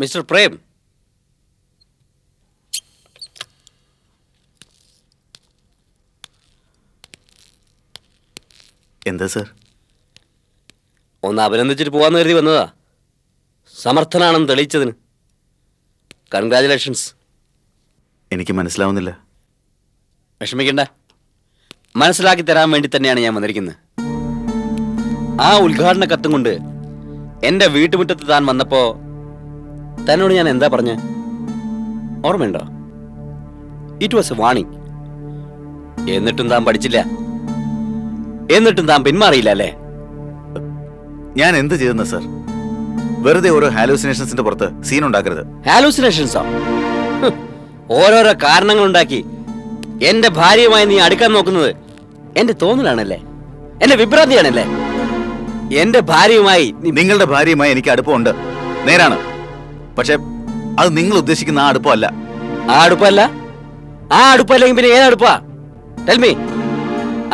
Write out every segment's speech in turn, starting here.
Mister Prem. എന്താ sir? ഒന്ന് അഭിനന്ദിച്ചിട്ട് പോവാന്ന് കരുതി വന്നതാ. സമർത്ഥനാണെന്ന് തെളിയിച്ചതിന്. കൺഗ്രാചുലേഷൻസ് എനിക്ക് മനസ്സിലാവുന്നില്ല. വിഷമിക്കണ്ട. മനസ്സിലാക്കി തരാൻ വേണ്ടി തന്നെയാണ് ഞാൻ വന്നിരിക്കുന്നത്. ആ ഉദ്ഘാടന കത്തും കൊണ്ട് എന്റെ വീട്ടുമുറ്റത്ത് താൻ വന്നപ്പോ തന്നോട് ഞാൻ എന്താ പറഞ്ഞ? ഓർമ്മയുണ്ടോ? ഇറ്റ് വാസ് എ വാണിംഗ് എന്നിട്ടും താൻ പഠിച്ചില്ല. എന്നിട്ടും താൻ പിന്മാറിയില്ല അല്ലേ? ഞാൻ എന്ത് ചെയ്തെന്ന് സർ? വെറുതെ ഓരോ ഹാലൂസിനേഷൻസിന്റെ പുറത്ത് സീൻ ഉണ്ടാക്കരുത്. ഹാലൂസിനേഷൻസോ ഓരോരോ കാരണങ്ങൾ ഉണ്ടാക്കി എന്റെ ഭാര്യയുമായി നീ അടുക്കാൻ നോക്കുന്നത് എന്റെ തോന്നലാണല്ലേ? എന്റെ വിഭ്രാന്തിയാണല്ലേ? എന്റെ ഭാര്യയുമായി നിങ്ങളുടെ ഭാര്യയുമായി എനിക്ക് അടുപ്പമുണ്ട്. നേരാണ്. പക്ഷെ അത് നിങ്ങൾ ഉദ്ദേശിക്കുന്ന ആ അടുപ്പമല്ല. ആ അടുപ്പല്ല ആ അടുപ്പല്ലെങ്കിൽ പിന്നെ ഏതടുപ്പാ ടെൽമി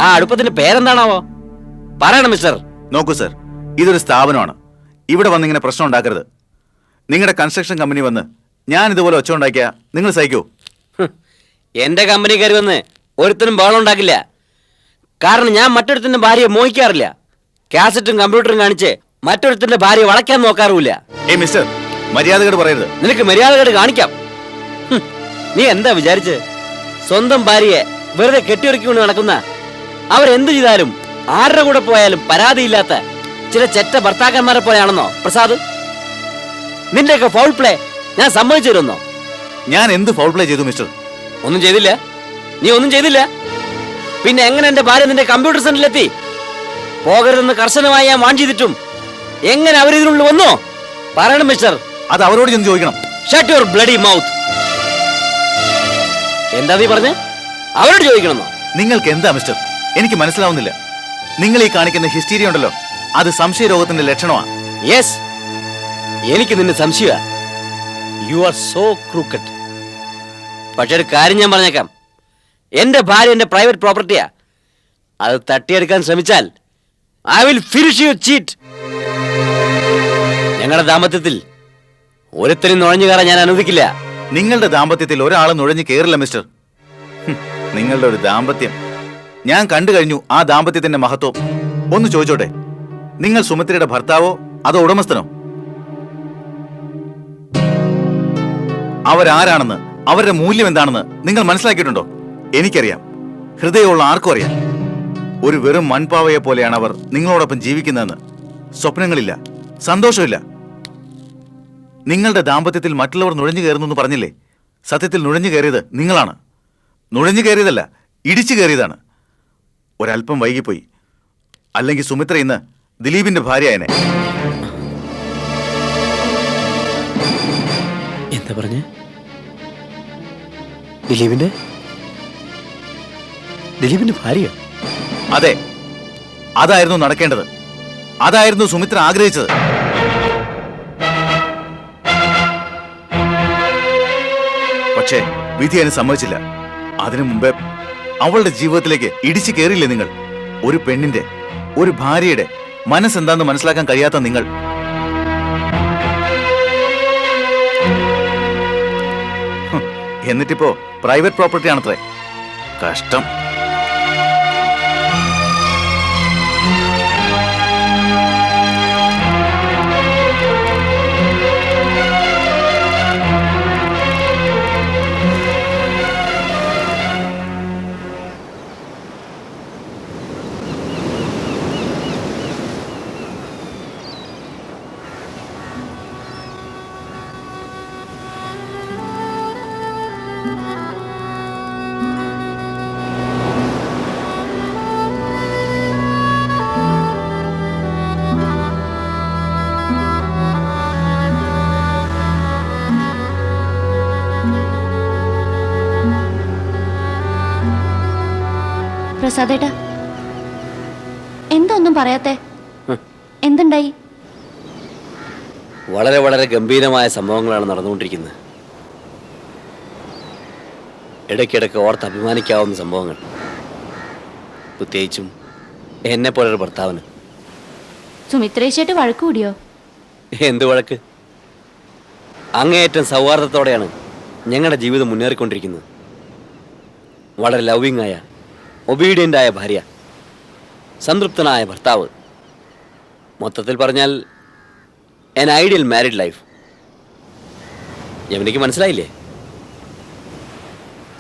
ആ അടുപ്പത്തിന്റെ പേരെന്താണാവോ? പറയണം മിസ്റ്റർ നോക്കൂ സർ ഇതൊരു സ്ഥാപനമാണ്. ഇവിടെ വന്ന് ഇങ്ങനെ പ്രശ്നം ഉണ്ടാക്കരുത്. നിങ്ങളുടെ കൺസ്ട്രക്ഷൻ കമ്പനി വന്ന് ഞാൻ ഇതുപോലെ ഒച്ച ഉണ്ടാക്കിയാ നിങ്ങൾ സഹിക്കൂ. എന്റെ കമ്പനി കയറി വന്ന് ഒരുത്തനും ബഹളം ഉണ്ടാക്കില്ല. കാരണം ഞാൻ മറ്റൊരുത്തിന്റെ ഭാര്യയെ മോഹിക്കാറില്ല. കാസറ്റും കമ്പ്യൂട്ടറും കാണിച്ച് മറ്റൊരുത്തിന്റെ ഭാര്യയെ വളയ്ക്കാൻ നോക്കാറുമില്ല. ഏ മിസ്റ്റർ മര്യാദകേട് പറയരുത്. നിനക്ക് മര്യാദകേട് കാണിക്കാം. നീ എന്താ വിചാരിച്ച്? സ്വന്തം ഭാര്യയെ വെറുതെ കെട്ടിയൊരുക്കിക്കൊണ്ട് നടക്കുന്ന അവരെന്ത് ചെയ്താലും ആരുടെ കൂടെ പോയാലും പരാതിയില്ലാത്ത ചില ചെറ്റ ഭർത്താക്കന്മാരെ പോലെയാണെന്നോ പ്രസാദ്? നിന്റെയൊക്കെ ഫൗൾ പ്ലേ ഞാൻ സമ്മതിച്ചു തരുന്നോ ഞാൻ എന്ത് ഫൗൾ പ്ലേ ചെയ്തു മിസ്റ്റർ ഒന്നും ചെയ്തില്ല. നീ ഒന്നും ചെയ്തില്ല. പിന്നെ എങ്ങനെ എന്റെ ഭാര്യ നിന്റെ കമ്പ്യൂട്ടർ സെന്ററിലെത്തി പോകരുതെന്ന് കർശനമായി ഞാൻ വാൺ ചെയ്തിട്ടും എങ്ങനെ അവരിതിനുള്ളിൽ വന്നോ? പറയണം മിസ്റ്റർ അത് അവരോട് ചെന്ന് ചോദിക്കണം. ഷട്ട് യുവർ ബ്ലഡി മൗത്ത് എന്താ നീ പറഞ്ഞ? അവരോട് ചോദിക്കണം നിങ്ങൾക്ക് എന്താ മിസ്റ്റർ എനിക്ക് മനസ്സിലാവുന്നില്ല. നിങ്ങൾ ഈ കാണിക്കുന്ന ഹിസ്റ്റീരിയ ഉണ്ടല്ലോ അത് സംശയരോഗത്തിന്റെ ലക്ഷണമാണ് യെസ് എനിക്ക് നിന്നെ സംശയ യു ആർ സോ ക്രൂക്കറ്റ് പക്ഷെ ഒരു കാര്യം ഞാൻ പറഞ്ഞേക്കാം. എന്റെ ഭാര്യ എന്റെ പ്രൈവറ്റ് പ്രോപ്പർട്ടിയാ അത് തട്ടിയെടുക്കാൻ ശ്രമിച്ചാൽ I will finish you cheat ഞങ്ങളുടെ ദാമ്പത്യത്തിൽ ഒരുത്തരും നുഴഞ്ഞു കയറാൻ ഞാൻ അനുവദിക്കില്ല. നിങ്ങളുടെ ദാമ്പത്യത്തിൽ ഒരാൾ നുഴഞ്ഞു കയറില്ല മിസ്റ്റർ. നിങ്ങളുടെ ഒരു ദാമ്പത്യം. ഞാൻ കണ്ടു കഴിഞ്ഞു ആ ദാമ്പത്യത്തിന്റെ മഹത്വം. ഒന്ന് ചോദിച്ചോട്ടെ നിങ്ങൾ സുമിത്രയുടെ ഭർത്താവോ അതോ ഉടമസ്ഥനോ? അവരാരാണെന്ന് അവരുടെ മൂല്യം എന്താണെന്ന് നിങ്ങൾ മനസ്സിലാക്കിയിട്ടുണ്ടോ? എനിക്കറിയാം. ഹൃദയമുള്ള ആർക്കും അറിയാം. ഒരു വെറും മൺപാവയെ പോലെയാണ് അവർ നിങ്ങളോടൊപ്പം ജീവിക്കുന്നതെന്ന്. സ്വപ്നങ്ങളില്ല സന്തോഷമില്ല. നിങ്ങളുടെ ദാമ്പത്യത്തിൽ മറ്റുള്ളവർ നുഴഞ്ഞു കയറുന്നു എന്ന് പറഞ്ഞില്ലേ? സത്യത്തിൽ നുഴഞ്ഞു കയറിയത് നിങ്ങളാണ്. നുഴഞ്ഞു കയറിയതല്ല ഇടിച്ചു കയറിയതാണ്. ഒരല്പം വൈകിപ്പോയി. അല്ലെങ്കിൽ സുമിത്ര ഇന്ന് ദിലീപിന്റെ ഭാര്യയായനെ. എന്താ പറഞ്ഞ? ദിലീപിന്റെ? ദിലീപിന്റെ ഭാര്യ അതെ അതായിരുന്നു നടക്കേണ്ടത്. അതായിരുന്നു സുമിത്ര ആഗ്രഹിച്ചത്. പക്ഷേ വിധി അതിന് സമ്മതിച്ചില്ല. അതിനു മുമ്പേ അവളുടെ ജീവിതത്തിലേക്ക് ഇടിച്ചു കയറിയില്ലേ നിങ്ങൾ? ഒരു പെണ്ണിന്റെ ഒരു ഭാര്യയുടെ മനസ്സെന്താന്ന് മനസ്സിലാക്കാൻ കഴിയാത്ത നിങ്ങൾ. എന്നിട്ടിപ്പോ പ്രൈവറ്റ് പ്രോപ്പർട്ടി ആണത്രേ. കഷ്ടം. പ്രസാദേട്ടാ ഏട്ടാ. എന്തൊന്നും പറയാത്തെ? എന്തുണ്ടായി? വളരെ വളരെ ഗംഭീരമായ സംഭവങ്ങളാണ് നടന്നുകൊണ്ടിരിക്കുന്നത്. ഇടയ്ക്കിടയ്ക്ക് ഓർത്ത് അഭിമാനിക്കാവുന്ന സംഭവങ്ങൾ. പ്രത്യേകിച്ചും എന്നെ പോലൊരു ഭർത്താവിന്. സുമിത്രേശായിട്ട് വഴക്ക് കൂടിയോ? എന്ത് വഴക്ക്? അങ്ങേയറ്റം സൗഹാർദ്ദത്തോടെയാണ് ഞങ്ങളുടെ ജീവിതം മുന്നേറിക്കൊണ്ടിരിക്കുന്നത്. വളരെ ലവിങ് ആയ ഒബീഡിയന്റ് ആയ ഭാര്യ. സംതൃപ്തനായ ഭർത്താവ്. മൊത്തത്തിൽ പറഞ്ഞാൽ എൻ ഐഡിയൽ മാരിഡ് ലൈഫ് യമുനയ്ക്ക് മനസ്സിലായില്ലേ?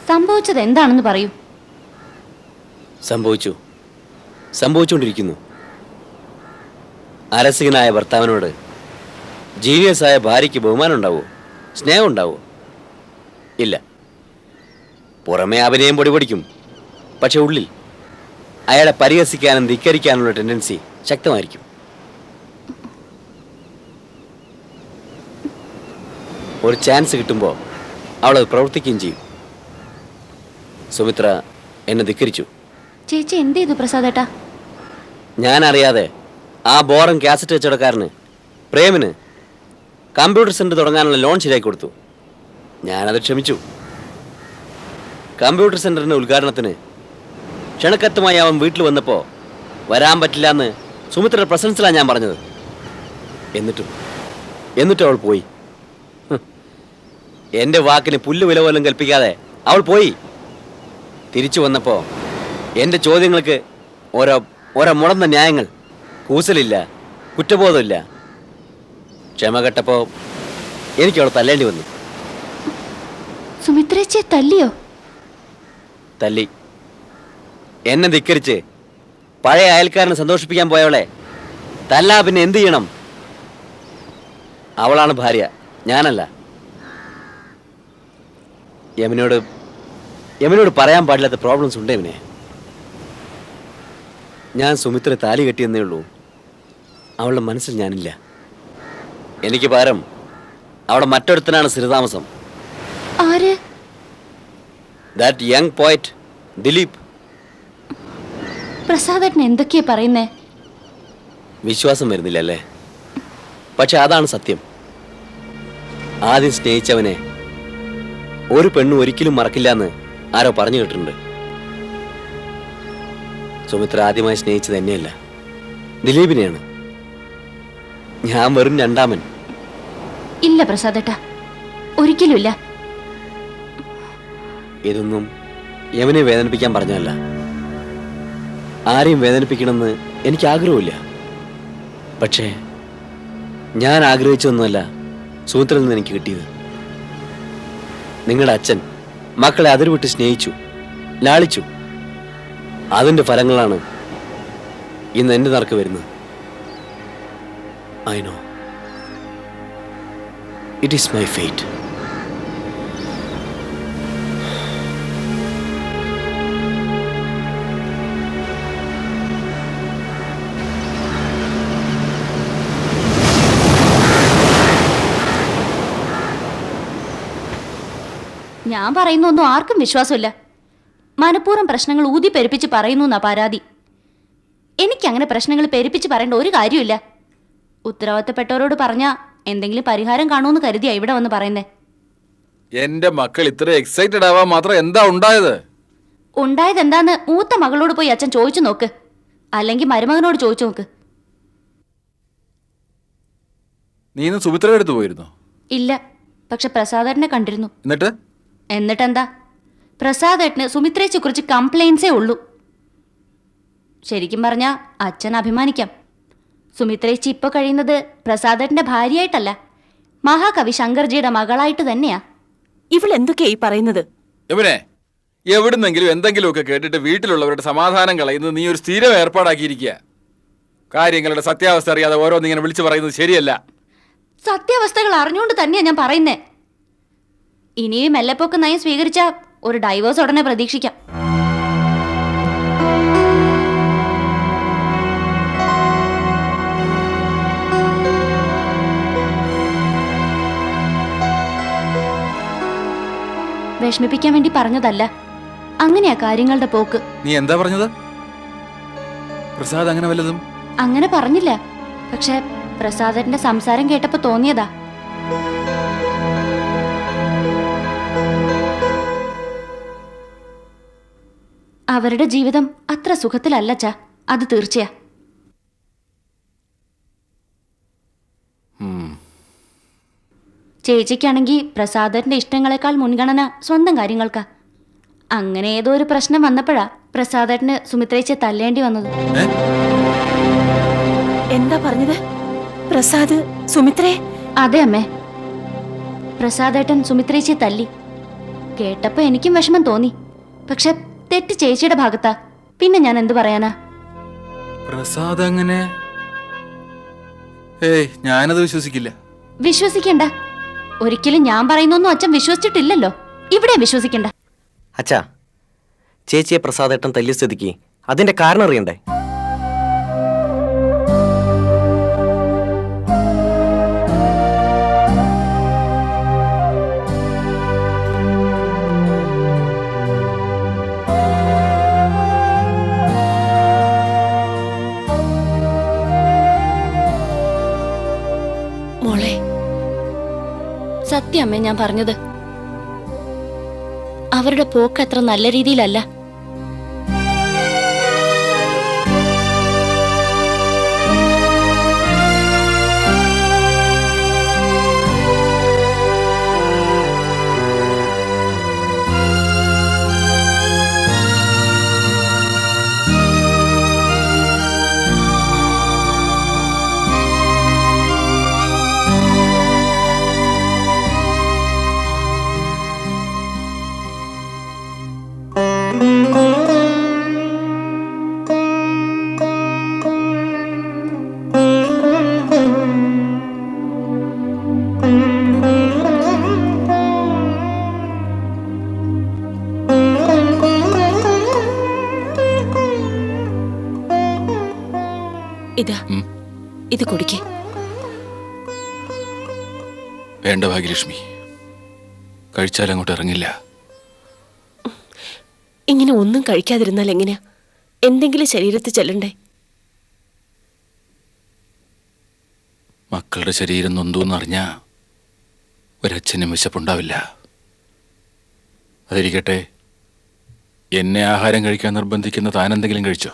സംഭവിച്ചത് എന്താണെന്ന് പറയൂ. സംഭവിച്ചു. സംഭവിച്ചുകൊണ്ടിരിക്കുന്നു. അരസികനായ ഭർത്താവിനോട് ജീനിയസായ ഭാര്യയ്ക്ക് ബഹുമാനം ഉണ്ടാവോ സ്നേഹം ഉണ്ടാവോ ഇല്ല. പുറമേ അഭിനയം പൊടി പൊടിക്കും പക്ഷെ ഉള്ളിൽ അയാളെ പരിഹസിക്കാനും ധിക്കരിക്കാനുള്ള ടെൻഡൻസി ശക്തമായിരിക്കും. ഒരു ചാൻസ് കിട്ടുമ്പോൾ അവൾ അത് പ്രവർത്തിക്കുകയും ചെയ്യും. സുമിത്ര എന്നെ ധിക്കരിച്ചു. ചേച്ചി എന്ത് ചെയ്തു പ്രസാദേട്ടാ? ഞാൻ അറിയാതെ ആ ബോറൻ കാസറ്റ് കച്ചവടക്കാരന് പ്രേമിന് കമ്പ്യൂട്ടർ സെന്റർ തുടങ്ങാനുള്ള ലോൺ ശരിയാക്കി കൊടുത്തു. ഞാനത് ക്ഷമിച്ചു. കമ്പ്യൂട്ടർ സെന്ററിന്റെ ഉദ്ഘാടനത്തിന് ക്ഷണക്കത്തുമായി അവൻ വീട്ടിൽ വന്നപ്പോൾ വരാൻ പറ്റില്ല എന്ന് സുമിത്രയുടെ പ്രസൻസിലാണ് ഞാൻ പറഞ്ഞത്. എന്നിട്ടും എന്നിട്ടും അവൾ പോയി. എന്റെ എന്റെ വാക്കിന് പുല്ല് വില പോലും കൽപ്പിക്കാതെ അവൾ പോയി. തിരിച്ചു വന്നപ്പോൾ എന്റെ ചോദ്യങ്ങൾക്ക് ഓരോ ഓരോ മുടന്ന ന്യായങ്ങൾ കൂസലില്ല കുറ്റബോധമില്ല. ക്ഷമ കെട്ടപ്പോൾ എനിക്ക് അവളെ തല്ലേണ്ടി വന്നു. സുമിത്രേച്ചിയെ തല്ലിയോ? തല്ലി. എന്നെ ധിക്കരിച്ച് പഴയ അയൽക്കാരനെ സന്തോഷിപ്പിക്കാൻ പോയവളെ തല്ലാ പിന്നെ എന്ത് ചെയ്യണം? അവളാണ് ഭാര്യ ഞാനല്ല. യമിനോട് യമിനോട് പറയാൻ പാടില്ലാത്ത പ്രോബ്ലംസ് ഉണ്ട് യമിനെ. ഞാൻ സുമിത്ര താലി കെട്ടിയെന്നേ ഉള്ളൂ. അവളുടെ മനസ്സിൽ ഞാനില്ല. എനിക്ക് പകരം അവിടെ മറ്റൊരുത്തനാണ് സ്ഥിരതാമസം. ദാറ്റ് യങ് പോയറ്റ് ദിലീപ് പ്രസാദേട്ടൻ എന്തൊക്കെയാ പറയുന്നേ? വിശ്വാസം വരുന്നില്ല അല്ലേ പക്ഷെ അതാണ് സത്യം. ആദ്യം സ്നേഹിച്ചവനെ ഒരു പെണ്ണും ഒരിക്കലും മറക്കില്ല എന്ന് ആരോ പറഞ്ഞു കേട്ടിട്ടുണ്ട്. സുമിത്ര ആദ്യമായി സ്നേഹിച്ചത് എന്നെയല്ല ദിലീപിനെയാണ്. ഞാൻ വെറും രണ്ടാമൻ. ഇല്ല പ്രസാദേട്ട ഒരിക്കലുമില്ല. ഇതൊന്നും യമനെ വേദനിപ്പിക്കാൻ പറഞ്ഞതല്ല. ആരെയും വേദനിപ്പിക്കണമെന്ന് എനിക്ക് ആഗ്രഹമില്ല പക്ഷേ ഞാൻ ആഗ്രഹിച്ചൊന്നുമല്ല സൂത്രയിൽ നിന്ന് എനിക്ക് കിട്ടിയത്. നിങ്ങളുടെ അച്ഛൻ മക്കളെ അതിർവിട്ട് സ്നേഹിച്ചു ലാളിച്ചു. അതിന്റെ ഫലങ്ങളാണ് ഇന്ന് എന്റെ നറുക്ക് വരുന്നത്. I know it is my fate ഞാൻ പറയുന്നൊന്നും ആർക്കും വിശ്വാസമില്ല. മനഃപൂർവം പ്രശ്നങ്ങൾ ഊതി പെരുപ്പിച്ച് പറയുന്നു എന്നാ പരാതി. എനിക്കങ്ങനെ പ്രശ്നങ്ങൾ പെരുപ്പിച്ച് പറയേണ്ട ഒരു കാര്യമില്ല. ഉത്തരവാദിത്തപ്പെട്ടവരോട് പറഞ്ഞാ എന്തെങ്കിലും പരിഹാരം കാണുമെന്ന് കരുതിയാ ഇവിടെ വന്ന് പറയുന്നേ. എന്റെ മക്കൾ ഇത്ര എക്സൈറ്റഡ് ആവാൻ മാത്രം എന്താ ഉണ്ടായത്? ഉണ്ടായത് എന്താന്ന് മൂത്ത മകളോട് പോയി അച്ഛൻ ചോദിച്ചു നോക്ക്. അല്ലെങ്കിൽ മരുമകനോട് ചോദിച്ചു നോക്ക്. നീ ഇന്ന് അടുത്ത് പോയിരുന്നോ? ഇല്ല പക്ഷെ പ്രസാദരനെ കണ്ടിരുന്നു. എന്നിട്ട്? എന്നിട്ടെന്താ? പ്രസാദേട്ടന് സുമിത്രയെ കുറിച്ച് കംപ്ലൈൻസേ ഉള്ളൂ. ശരിക്കും പറഞ്ഞാ അച്ഛൻ അഭിമാനിക്കാം. സുമിത്രേച്ചി ഇപ്പോൾ കഴിയുന്നത് പ്രസാദേട്ടന്റെ ഭാര്യയായിട്ടല്ല മഹാകവി ശങ്കർജിയുടെ മകളായിട്ട് തന്നെയാ. ഇവൾ എന്തൊക്കെയാ ഈ പറയുന്നത്? എവിടുന്നെങ്കിലും എന്തെങ്കിലുമൊക്കെ കേട്ടിട്ട് വീട്ടിലുള്ളവരുടെ സമാധാനം കളയുന്നത് നീ ഒരു സ്ഥിരം ഏർപ്പാടാക്കിയിരിക്കുക. കാര്യങ്ങളുടെ സത്യാവസ്ഥ അറിയാതെ ഓരോന്നിങ്ങനെ വിളിച്ചു പറയുന്നത് ശരിയല്ല. സത്യാവസ്ഥകൾ അറിഞ്ഞുകൊണ്ട് തന്നെയാ ഞാൻ പറയുന്നേ. ഇനിയും മെല്ലെപ്പൊക്കെ നയം സ്വീകരിച്ച ഒരു ഡൈവേഴ്സ് ഉടനെ പ്രതീക്ഷിക്കാം. വിഷമിപ്പിക്കാൻ വേണ്ടി പറഞ്ഞതല്ല. അങ്ങനെയാ കാര്യങ്ങളുടെ പോക്ക്. നീ എന്താ പറഞ്ഞത്? പ്രസാദ് അങ്ങനെ വല്ലതും? അങ്ങനെ പറഞ്ഞില്ല. പക്ഷെ പ്രസാദന്റെ സംസാരം കേട്ടപ്പോ തോന്നിയതാ. അവരുടെ ജീവിതം അത്ര സുഖത്തിലല്ല ചാ. അത് തീർച്ചയാ. ചേച്ചിക്കാണെങ്കിൽ പ്രസാദന്റെ ഇഷ്ടങ്ങളെക്കാൾ മുൻഗണന സ്വന്തം കാര്യങ്ങൾക്കാ. അങ്ങനെ ഏതോ ഒരു പ്രശ്നം വന്നപ്പോഴാ പ്രസാദേട്ടന് സുമിത്രേച്ചിയെ തല്ലേണ്ടി വന്നത്. എന്താ പറഞ്ഞത്? പ്രസാദ് സുമിത്രേ? അതെ അമ്മേ. പ്രസാദേട്ടൻ സുമിത്രേച്ചിയെ തല്ലി. കേട്ടപ്പോ എനിക്കും വിഷമം തോന്നി. പക്ഷെ തെറ്റ് ചേച്ചിയുടെ ഭാഗത്താ. പിന്നെ ഞാൻ എന്തു പറയാനാ? പ്രസാദ് അങ്ങനെ ഏയ് ഞാനത് വിശ്വസിക്കില്ല. വിശ്വസിക്കണ്ട. ഒരിക്കലും ഞാൻ പറയുന്നൊന്നും അച്ഛൻ വിശ്വസിച്ചിട്ടില്ലല്ലോ. ഇവിടെ വിശ്വസിക്കണ്ട. അച്ഛാ ചേച്ചിയെ പ്രസാദേട്ടൻ തല്ലിയ സ്ഥിതിക്ക് അതിന്റെ കാരണം അറിയണ്ടേ? ഞാൻ പറഞ്ഞത്. അവരുടെ പോക്ക് അത്ര നല്ല രീതിയിലല്ല. വേണ്ട ഭാഗ്യലക്ഷ്മി. കഴിച്ചാൽ അങ്ങോട്ട് ഇറങ്ങില്ല. ഇങ്ങനെ ഒന്നും കഴിക്കാതിരുന്നാൽ എങ്ങനെയാ? എന്തെങ്കിലും ശരീരത്തിൽ ചെല്ലണ്ടേ? മക്കളുടെ ശരീരം നൊന്തൂന്നറിഞ്ഞ ഒരച്ഛനും വിശപ്പുണ്ടാവില്ല. അതിരിക്കട്ടെ എന്നെ ആഹാരം കഴിക്കാൻ നിർബന്ധിക്കുന്ന താൻ എന്തെങ്കിലും കഴിച്ചോ?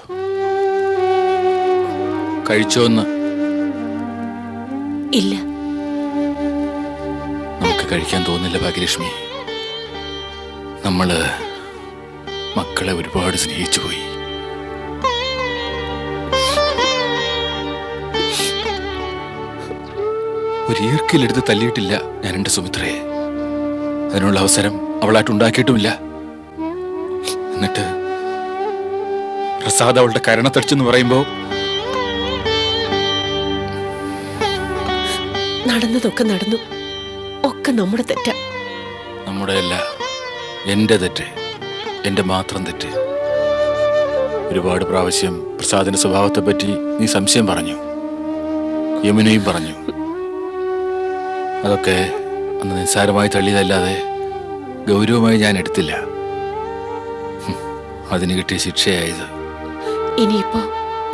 കഴിച്ചോ എന്ന്? ഇല്ല. നമുക്ക് കഴിക്കാൻ തോന്നില്ല ഭാഗ്യലക്ഷ്മി. നമ്മൾ മക്കളെ ഒരുപാട് സ്നേഹിച്ചു പോയി. ഒരു ഈർക്കിലെടുത്ത് തല്ലിയിട്ടില്ല ഞാൻ എന്റെ സുമിത്രയെ. അതിനുള്ള അവസരം അവളായിട്ട് ഉണ്ടാക്കിയിട്ടുമില്ല. എന്നിട്ട് പ്രസാദ് അവളുടെ കരണത്തടിച്ചെന്ന് പറയുമ്പോ നടന്നതൊക്കെ നടന്നു. ഒക്കെ നമ്മുടെ തെറ്റാ. നമ്മുടെ അല്ല എന്റെ തെറ്റ് എന്റെ മാത്രം തെറ്റ്. ഒരുപാട് പ്രാവശ്യം പ്രസാദിന്റെ സ്വഭാവത്തെ പറ്റി നീ സംശയം പറഞ്ഞു യമുനയും പറഞ്ഞു. അതൊക്കെ അന്ന് നിസ്സാരമായി തള്ളിയതല്ലാതെ ഗൗരവമായി ഞാൻ എടുത്തില്ല. അതിന് കിട്ടിയ ശിക്ഷയായത്. ഇനിയിപ്പോ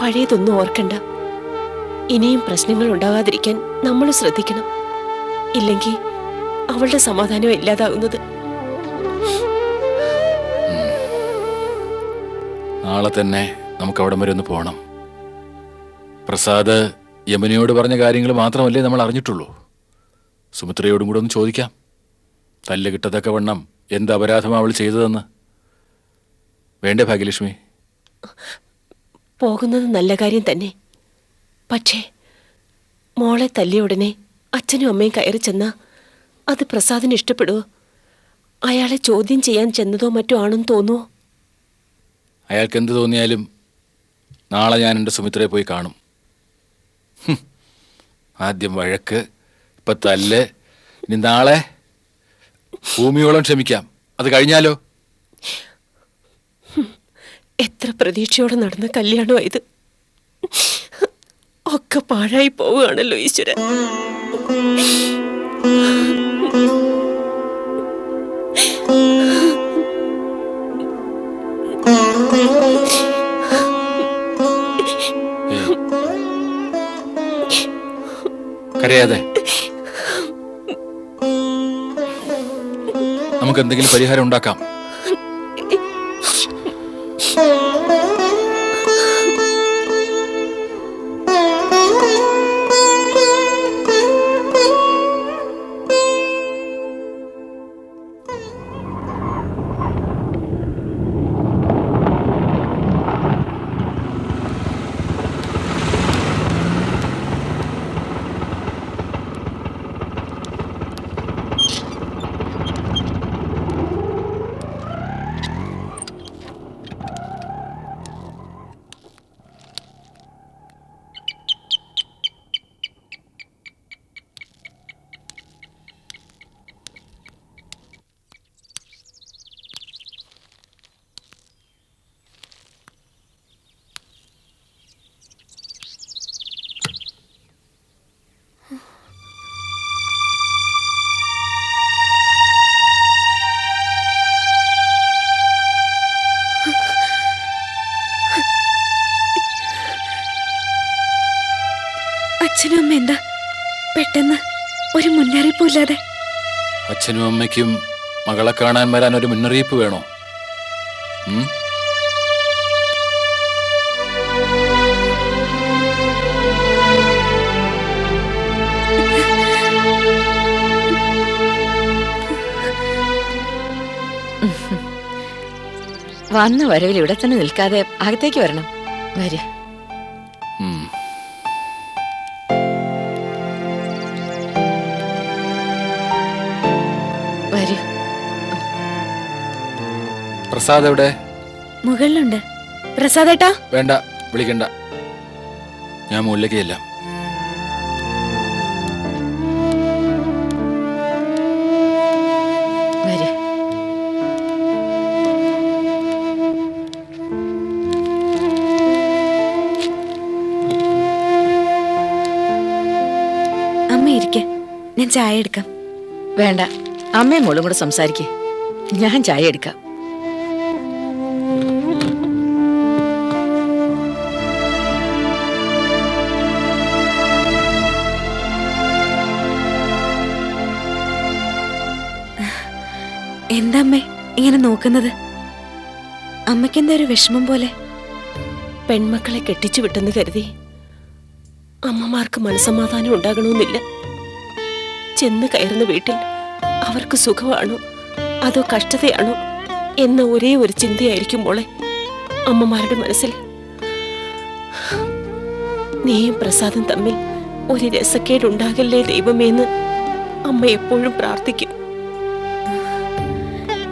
പഴയതൊന്നും ഓർക്കണ്ട. ഇനിയും പ്രശ്നങ്ങൾ ഉണ്ടാകാതിരിക്കാൻ നമ്മൾ ശ്രദ്ധിക്കണം. ഇല്ലെങ്കിൽ അവളുടെ സമാധാനം ഇല്ലാതാകുന്നത്. നാളെ തന്നെ നമുക്ക് അവിടം വരെ ഒന്ന് പോകണം പ്രസാദ് യമുനയോട് പറഞ്ഞ കാര്യങ്ങൾ മാത്രമല്ലേ നമ്മൾ അറിഞ്ഞിട്ടുള്ളൂ. സുമിത്രയോടും കൂടെ ഒന്ന് ചോദിക്കാം. തല്ല് കിട്ടത്തക്ക വണ്ണം എന്ത് അപരാധമാണ് അവൾ ചെയ്തതെന്ന്. വേണ്ടേ ഭാഗ്യലക്ഷ്മി? പോകുന്നത് നല്ല കാര്യം തന്നെ. പക്ഷേ മോളെ തല്ലിയ ഉടനെ അച്ഛനും അമ്മയും കയറി ചെന്നാ അത് പ്രസാദിന് ഇഷ്ടപ്പെടുമോ അയാളെ ചോദ്യം ചെയ്യാൻ ചെന്നതോ മറ്റോ ആണെന്ന് തോന്നുമോ അയാൾക്ക് എന്ത് തോന്നിയാലും നാളെ ഞാൻ എന്റെ സുമിത്രയെ പോയി കാണും. ആദ്യം വഴക്ക് ഇപ്പൊ തല്ല് ഇനി നാളെ ഭൂമിയോളം ക്ഷമിക്കാം. അത് കഴിഞ്ഞാലോ? എത്ര പ്രതീക്ഷയോടെ നടന്ന കല്യാണോ ഇത്. ഒക്കെ പാഴായി പോവുകയാണല്ലോ ഈശ്വരൻ. കരയാതെ. നമുക്ക് എന്തെങ്കിലും പരിഹാരം ഉണ്ടാക്കാം. മുന്നറിയിപ്പുമില്ലാതെ അച്ഛനും അമ്മയ്ക്കും മകളെ കാണാൻ വരാൻ ഒരു മുന്നറിയിപ്പ് വേണോ? വന്ന വരവിൽ ഇവിടെ തന്നെ നിൽക്കാതെ അകത്തേക്ക് വരണം. വരെ. പ്രസാദ് എവിടെ? മുകളിലുണ്ട്. പ്രസാദേട്ടാ വേണ്ട വിളിക്കണ്ട. ഞാൻ മുകളിലേക്ക് ചെല്ലാം. വരൂ. അമ്മ ഇരിക്കെ. ഞാൻ ചായ എടുക്കാം. വേണ്ട. അമ്മയും മോളും കൂടെ സംസാരിക്കേ. ഞാൻ ചായ എടുക്കാം. ഇങ്ങനെ നോക്കുന്നത്? അമ്മയ്ക്കെന്താ ഒരു വിഷമം പോലെ. പെൺമക്കളെ കെട്ടിച്ചു വിട്ടെന്ന് കരുതി അമ്മമാർക്ക് മനസമാധാനം ഉണ്ടാകണമെന്നില്ല. ചെന്ന് കയറുന്ന വീട്ടിൽ അവർക്ക് സുഖമാണോ? അതോ കഷ്ടതയാണോ? എന്ന ഒരേ ഒരു ചിന്തയായിരിക്കും മോളെ അമ്മമാരുടെ മനസ്സിൽ. നീയും പ്രസാദും തമ്മിൽ ഒരു രസക്കേടുണ്ടാകല്ലേ ദൈവമേന്ന് അമ്മ എപ്പോഴും പ്രാർത്ഥിക്കും.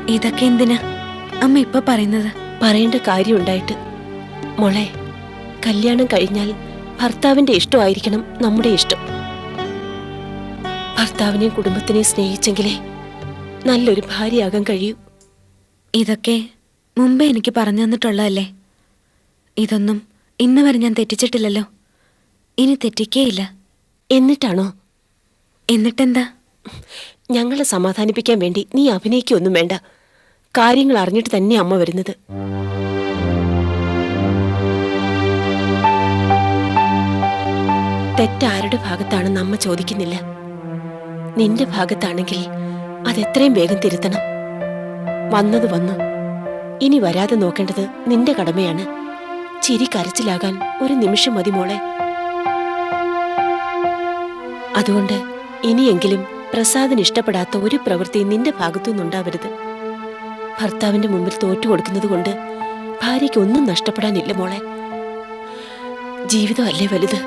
ഇതൊക്കെ എന്തിനാ? അമ്മ ഇപ്പൊ പറയുന്നത്? പറയേണ്ട കാര്യമുണ്ടായിട്ട്. മോളെ കല്യാണം കഴിഞ്ഞാൽ ഭർത്താവിന്റെ ഇഷ്ടമായിരിക്കണം നമ്മുടെ ഇഷ്ടം. ഭർത്താവിനെയും കുടുംബത്തിനെയും സ്നേഹിച്ചെങ്കിലേ നല്ലൊരു ഭാര്യയാകാൻ കഴിയൂ. ഇതൊക്കെ മുമ്പേ എനിക്ക് പറഞ്ഞു തന്നിട്ടുള്ളതല്ലേ? ഇതൊന്നും ഇന്ന് വരെ ഞാൻ തെറ്റിച്ചിട്ടില്ലല്ലോ. ഇനി തെറ്റിക്കേയില്ല. എന്നിട്ടാണോ? എന്നിട്ടെന്താ? ഞങ്ങളെ സമാധാനിപ്പിക്കാൻ വേണ്ടി നീ അഭിനയിക്കൊന്നും വേണ്ട. കാര്യങ്ങൾ അറിഞ്ഞിട്ട് തന്നെ അമ്മ വരുന്നത്. തെറ്റാരുടെ ഭാഗത്താണെന്ന് അമ്മ ചോദിക്കുന്നില്ല. നിന്റെ ഭാഗത്താണെങ്കിൽ അതെത്രയും വേഗം തിരുത്തണം. വന്നത് വന്നു. ഇനി വരാതെ നോക്കേണ്ടത് നിന്റെ കടമയാണ്. ചിരി കരച്ചിലാകാൻ ഒരു നിമിഷം മതി മോളെ. അതുകൊണ്ട് ഇനിയെങ്കിലും പ്രസാദിന് ഇഷ്ടപ്പെടാത്ത ഒരു പ്രവൃത്തി നിന്റെ ഭാഗത്തുനിന്നുണ്ടാവരുത്. ഭർത്താവിന്റെ മുമ്പിൽ തോറ്റു കൊടുക്കുന്നത് കൊണ്ട് ഭാര്യയ്ക്ക് ഒന്നും നഷ്ടപ്പെടാനില്ല മോളെ. ജീവിതമല്ലേ വലുത്?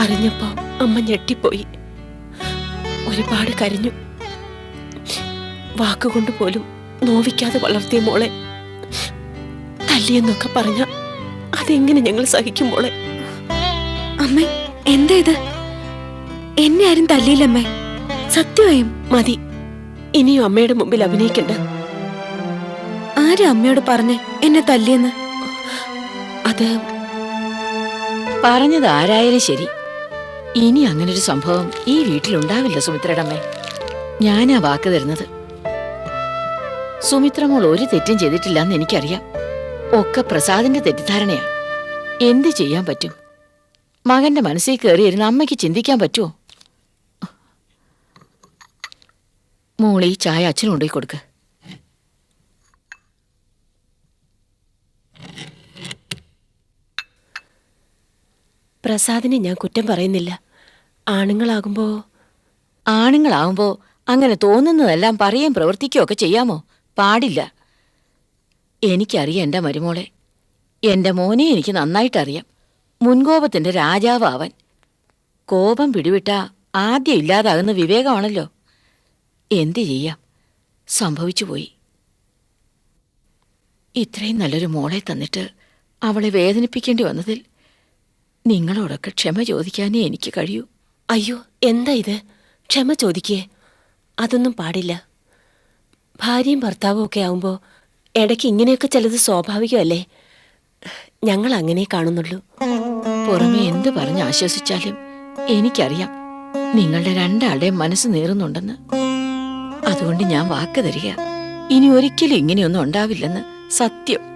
അറിഞ്ഞപ്പോ അമ്മ ഞെട്ടിപ്പോയി. ഒരുപാട് കരഞ്ഞു. വാക്കുകൊണ്ട് പോലും നോവിക്കാതെ വളർത്തിയ മോളെ. തല്ലിയെന്നൊക്കെ പറഞ്ഞ അതെങ്ങനെ ഞങ്ങൾ സഹിക്കും മോളെ? അമ്മേ എന്താ ഇത്? എന്നെ ആരും തല്ലിയില്ലമ്മേ. സത്യമായും. മതി. ഇനിയും അമ്മയുടെ മുമ്പിൽ അഭിനയിക്കണ്ട. ആരും അമ്മയോട് പറഞ്ഞേ എന്നെ തല്ലിയെന്ന്? അത് പറഞ്ഞത് ആരായാലും ശരി. ഇനി അങ്ങനൊരു സംഭവം ഈ വീട്ടിലുണ്ടാവില്ല സുമിത്രയുടെ ഞാനാ വാക്ക് തരുന്നത്. സുമിത്ര മോൾ ഒരു തെറ്റും ചെയ്തിട്ടില്ലെന്ന് എനിക്കറിയാം. ഒക്കെ പ്രസാദിന്റെ തെറ്റിദ്ധാരണയാ. എന്ത് ചെയ്യാൻ പറ്റും? മകന്റെ മനസ്സിൽ കയറിയിരുന്ന അമ്മയ്ക്ക് ചിന്തിക്കാൻ പറ്റുമോ മോളി ചായ അച്ഛനും കൊണ്ടുപോയി കൊടുക്ക്. പ്രസാദിനെ ഞാൻ കുറ്റം പറയുന്നില്ല. ആണുങ്ങളാകുമ്പോ ആണുങ്ങളാവുമ്പോ അങ്ങനെ തോന്നുന്നതെല്ലാം പറയുകയും പ്രവർത്തിക്കുകയും ഒക്കെ ചെയ്യാമോ? പാടില്ല. എനിക്കറിയാം എന്റെ മരുമോളെ. എന്റെ മോനെ എനിക്ക് നന്നായിട്ടറിയാം. മുൻകോപത്തിന്റെ രാജാവ് അവൻ കോപം പിടിവിട്ട ആദ്യം ഇല്ലാതാകുന്ന വിവേകമാണല്ലോ. എന്ത് ചെയ്യാം? സംഭവിച്ചു പോയി. ഇത്രയും നല്ലൊരു മോളെ തന്നിട്ട് അവളെ വേദനിപ്പിക്കേണ്ടി വന്നതിൽ നിങ്ങളോടൊക്കെ ക്ഷമ ചോദിക്കാനേ എനിക്ക് കഴിയൂ. അയ്യോ എന്താ ഇത്? ക്ഷമ ചോദിക്കേ. അതൊന്നും പാടില്ല. ഭാര്യയും ഭർത്താവും ഒക്കെ ആവുമ്പോൾ ഇടയ്ക്ക് ഇങ്ങനെയൊക്കെ ചിലത് സ്വാഭാവികമല്ലേ? ഞങ്ങൾ അങ്ങനെ കാണുന്നുള്ളൂ. പുറമെ എന്ത് പറഞ്ഞ് ആശ്വസിച്ചാലും എനിക്കറിയാം നിങ്ങളുടെ രണ്ടാളുടെയും മനസ്സ് നീറുന്നുണ്ടെന്ന്. അതുകൊണ്ട് ഞാൻ വാക്ക് തരിക. ഇനി ഒരിക്കലും ഇങ്ങനെയൊന്നും ഉണ്ടാവില്ലെന്ന് സത്യം.